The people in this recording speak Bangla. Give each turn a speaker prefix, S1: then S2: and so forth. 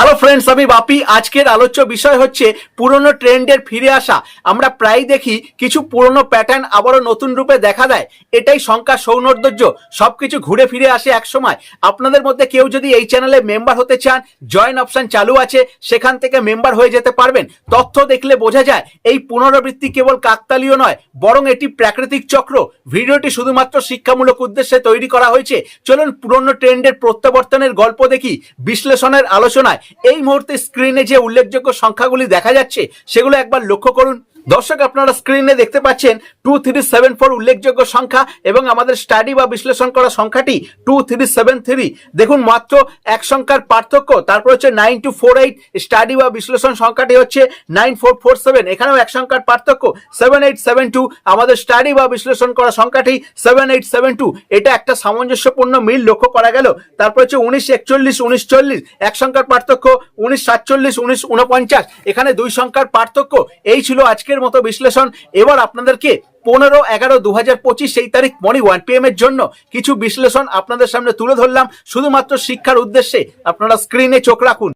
S1: হ্যালো ফ্রেন্ডস আমি বাপি। আজকের আলোচ্য বিষয় হচ্ছে পুরনো ট্রেন্ডের ফিরে আসা। আমরা প্রায় দেখি কিছু পুরনো প্যাটার্ন আবারও নতুন রূপে দেখা দেয়। এটাই সংখ্যা সৌন্দর্য সব কিছু ঘুরে ফিরে আসে এক সময় আপনাদের মধ্যে কেউ যদি এই চ্যানেলে মেম্বার হতে চান জয়েন অপশন চালু আছে, সেখান থেকে মেম্বার হয়ে যেতে পারবেন। তথ্য দেখলে বোঝা যায়, এই পুনরাবৃত্তি কেবল কাকতালীয় নয়, বরং এটি প্রাকৃতিক চক্র। ভিডিওটি শুধুমাত্র শিক্ষামূলক উদ্দেশ্যে তৈরি করা হয়েছে। চলুন পুরনো ট্রেন্ডের প্রত্যাবর্তনের গল্প দেখি। বিশ্লেষণের আলোচনায় এই মুহূর্তে স্ক্রিনে যে উল্লেখযোগ্য সংখ্যাগুলি দেখা যাচ্ছে সেগুলো একবার লক্ষ্য করুন। দর্শক, আপনারা স্ক্রিনে দেখতে পাচ্ছেন টু থ্রি সেভেন ফোর উল্লেখযোগ্য সংখ্যা এবং আমাদের স্টাডি বা বিশ্লেষণ করা সংখ্যাটি টু থ্রি সেভেন থ্রি দেখুন, মাত্র এক সংখ্যার পার্থক্য। তারপর হচ্ছে nine two four eight study বা বিশ্লেষণ সংখ্যাটি হচ্ছে নাইন ফোর ফোর সেভেন এখানেও এক সংখ্যার পার্থক্য সেভেন এইট সেভেন টু আমাদের স্টাডি বা বিশ্লেষণ করা সংখ্যাটি সেভেন এইট সেভেন টু এটা একটা সামঞ্জস্যপূর্ণ মিল লক্ষ্য করা গেল। তারপর হচ্ছে উনিশ একচল্লিশ, উনিশ চল্লিশ। এক সংখ্যার পার্থক্য, উনিশ সাতচল্লিশ, উনিশ উনপঞ্চাশ এখানে দুই সংখ্যার পার্থক্য। এই ছিল আজকের মতো বিশ্লেষণ। এবার আপনাদেরকে পনেরো, এগারো দু হাজার পঁচিশ সেই তারিখ মর্নিং ওয়ান পি এর জন্য কিছু বিশ্লেষণ আপনাদের সামনে তুলে ধরলাম। শুধুমাত্র শিক্ষার উদ্দেশ্যে আপনারা স্ক্রিনে চোখ রাখুন।